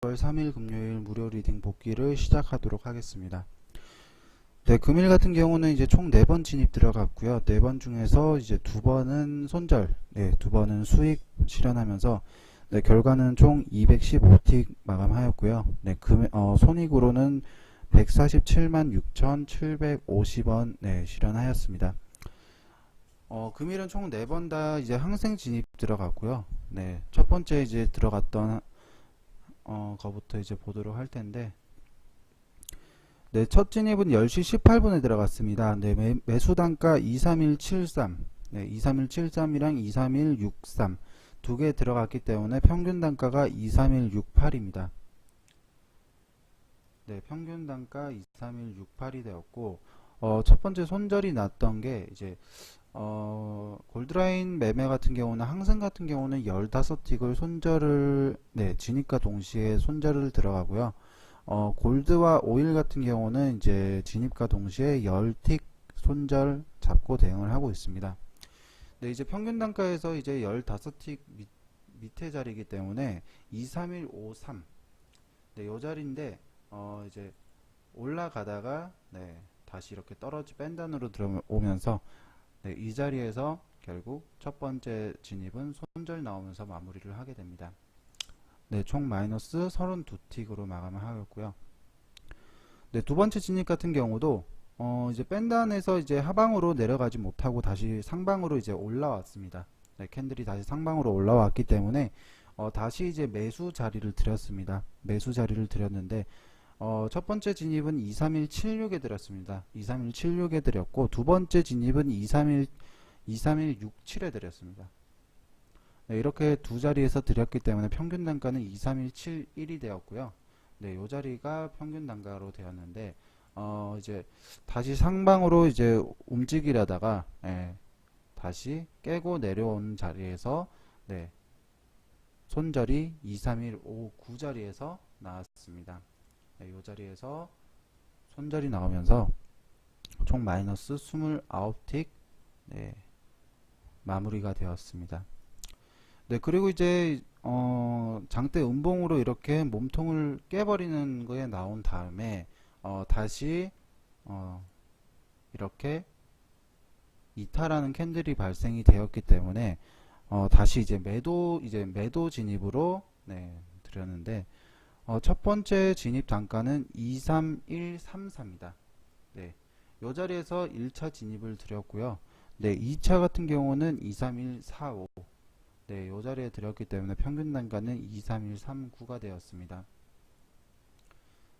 10월 3일 금요일 무료 리딩 복귀를 시작하도록 하겠습니다. 네, 금일 같은 경우는 이제 총 4번 진입 들어갔고요. 4번 중에서 이제 2번은 손절, 네, 2번은 수익 실현하면서 네, 결과는 총 215틱 마감하였고요. 네, 금, 어, 손익으로는 147만 6,750원 네, 실현하였습니다. 어, 금일은 총 4번 다 이제 항생 진입 들어갔고요. 네, 첫 번째 이제 들어갔던 어, 거부터 이제 보도록 할 텐데 네, 첫 진입은 10시 18분에 들어갔습니다. 네, 매, 매수 단가 23173, 네, 23173이랑 23163 두 개 들어갔기 때문에 평균 단가가 23168입니다. 네, 평균 단가 23168이 되었고 어, 첫 번째 손절이 났던 게 이제 어, 골드라인 매매 같은 경우는 항상 같은 경우는 15틱을 손절을 네, 진입과 동시에 손절을 들어가고요. 어, 골드와 오일 같은 경우는 이제 진입과 동시에 10틱 손절 잡고 대응을 하고 있습니다. 네, 이제 평균 단가에서 이제 15틱 밑, 밑에 자리이기 때문에 23153 네, 요 자리인데 어, 이제 올라가다가 네, 다시 이렇게 떨어지 밴단으로 들어오면서 네, 이 자리에서 결국 첫 번째 진입은 손절 나오면서 마무리를 하게 됩니다. 네, 총 마이너스 32틱으로 마감을 하였고요. 네, 두 번째 진입 같은 경우도 어, 이제 밴단에서 이제 하방으로 내려가지 못하고 다시 상방으로 이제 올라왔습니다. 네, 캔들이 다시 상방으로 올라왔기 때문에 어, 다시 이제 매수 자리를 드렸습니다. 매수 자리를 드렸는데 어, 첫 번째 진입은 23176에 드렸습니다. 23176에 드렸고 두 번째 진입은 231 23167에 드렸습니다. 네, 이렇게 두 자리에서 드렸기 때문에 평균 단가는 23171이 되었고요. 네, 요 자리가 평균 단가로 되었는데 어, 이제 다시 상방으로 이제 움직이려다가 예, 다시 깨고 내려온 자리에서 네, 손절이 23159 자리에서 나왔습니다. 네, 이 자리에서 손절이 나오면서 총 마이너스 29틱 네, 마무리가 되었습니다. 네, 그리고 이제 어, 장대 음봉으로 이렇게 몸통을 깨버리는 거에 나온 다음에 어, 다시 어, 이렇게 이탈하는 캔들이 발생이 되었기 때문에 어, 다시 이제 매도 이제 매도 진입으로 네, 드렸는데 어, 첫 번째 진입 단가는 23134입니다. 네. 요 자리에서 1차 진입을 드렸고요. 네, 2차 같은 경우는 23145. 네, 요 자리에 드렸기 때문에 평균 단가는 23139가 되었습니다.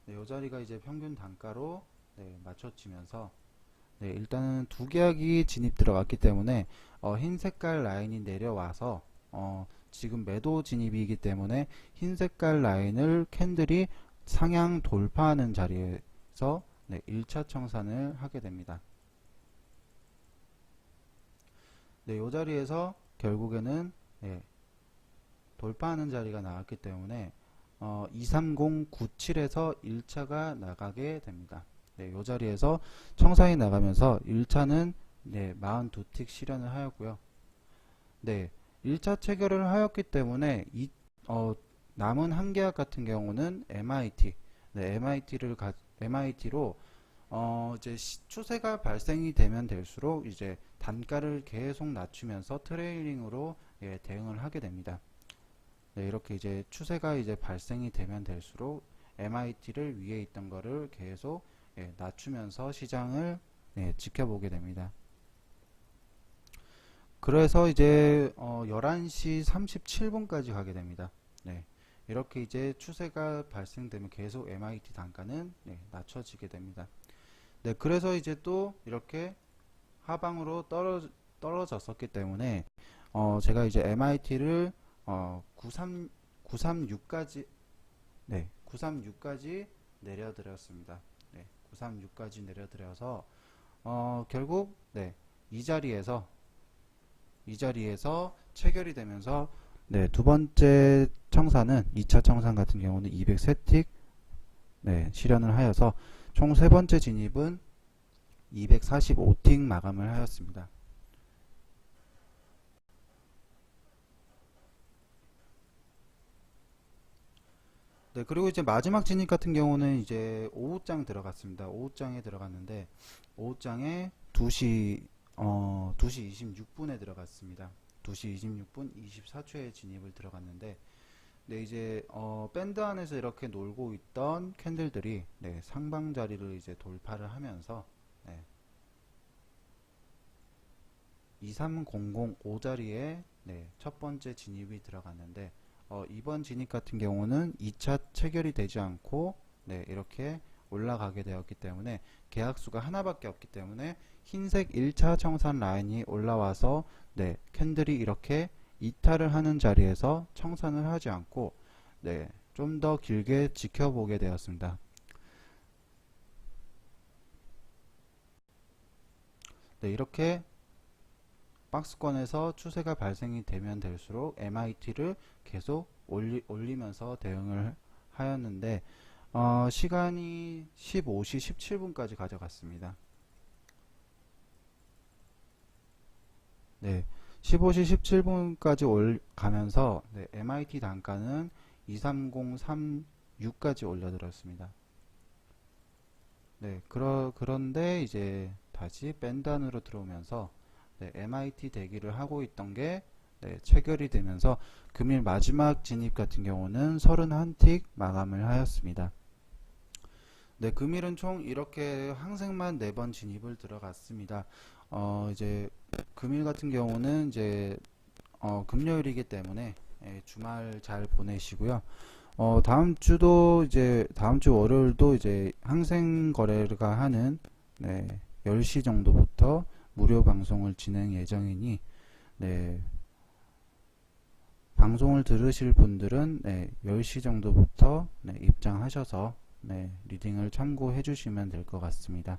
네, 요 자리가 이제 평균 단가로 네, 맞춰지면서 네, 일단은 두 계약이 진입 들어갔기 때문에 어, 흰 색깔 라인이 내려와서 어, 지금 매도 진입이기 때문에 흰 색깔 라인을 캔들이 상향 돌파하는 자리에서 네, 1차 청산을 하게 됩니다. 네, 이 자리에서 결국에는 네, 돌파하는 자리가 나왔기 때문에 어, 23097에서 1차가 나가게 됩니다. 네, 이 자리에서 청산이 나가면서 1차는 네, 42틱 실현을 하였고요. 네, 1차 체결을 하였기 때문에 이, 어, 남은 한 계약 같은 경우는 MIT, 네, MIT를 가, MIT로 어, 이제 시, 추세가 발생이 되면 될수록 이제 단가를 계속 낮추면서 트레일링으로 예, 대응을 하게 됩니다. 네, 이렇게 이제 추세가 이제 발생이 되면 될수록 MIT를 위에 있던 거를 계속 예, 낮추면서 시장을 예, 지켜보게 됩니다. 그래서 이제 어 11시 37분까지 가게 됩니다. 네. 이렇게 이제 추세가 발생되면 계속 MIT 단가는 네, 낮춰지게 됩니다. 네, 그래서 이제 또 이렇게 하방으로 떨어, 떨어졌었기 때문에 어 제가 이제 MIT를 어 93, 936까지 네, 936까지 내려드렸습니다. 네, 936까지 내려드려서 어 결국 네, 이 자리에서 이 자리에서 체결이 되면서 네, 두 번째 청산은 2차 청산 같은 경우는 203틱 네, 실현을 하여서 총 세 번째 진입은 245틱 마감을 하였습니다. 네, 그리고 이제 마지막 진입 같은 경우는 이제 오후장 들어갔습니다. 오후장에 들어갔는데, 오후장에 2시, 어, 2시 26분에 들어갔습니다. 2시 26분 24초에 진입을 들어갔는데, 네, 이제, 어, 밴드 안에서 이렇게 놀고 있던 캔들들이, 네, 상방 자리를 이제 돌파를 하면서, 네, 23005 자리에, 네, 첫 번째 진입이 들어갔는데, 어, 이번 진입 같은 경우는 2차 체결이 되지 않고 네, 이렇게 올라가게 되었기 때문에 계약수가 하나밖에 없기 때문에 흰색 1차 청산 라인이 올라와서 네, 캔들이 이렇게 이탈을 하는 자리에서 청산을 하지 않고 네, 좀 더 길게 지켜보게 되었습니다. 네, 이렇게 박스권에서 추세가 발생이 되면 될수록 MIT를 계속 올리, 올리면서 대응을 하였는데 어, 시간이 15시 17분까지 가져갔습니다. 네, 15시 17분까지 올 가면서 네, MIT 단가는 23036까지 올려들었습니다. 네, 그러, 그런데 이제 다시 밴드 안으로 들어오면서 네, MIT 대기를 하고 있던 게 네, 체결이 되면서 금일 마지막 진입 같은 경우는 31틱 마감을 하였습니다. 네, 금일은 총 이렇게 항생만 4번 진입을 들어갔습니다. 어, 이제 금일 같은 경우는 이제 어, 금요일이기 때문에 예, 주말 잘 보내시고요. 어, 다음 주도 이제 다음 주 월요일도 이제 항생 거래가 하는 네, 10시 정도부터 무료 방송을 진행 예정이니 네, 방송을 들으실 분들은 네, 10시 정도부터 네, 입장하셔서 네, 리딩을 참고해 주시면 될 것 같습니다.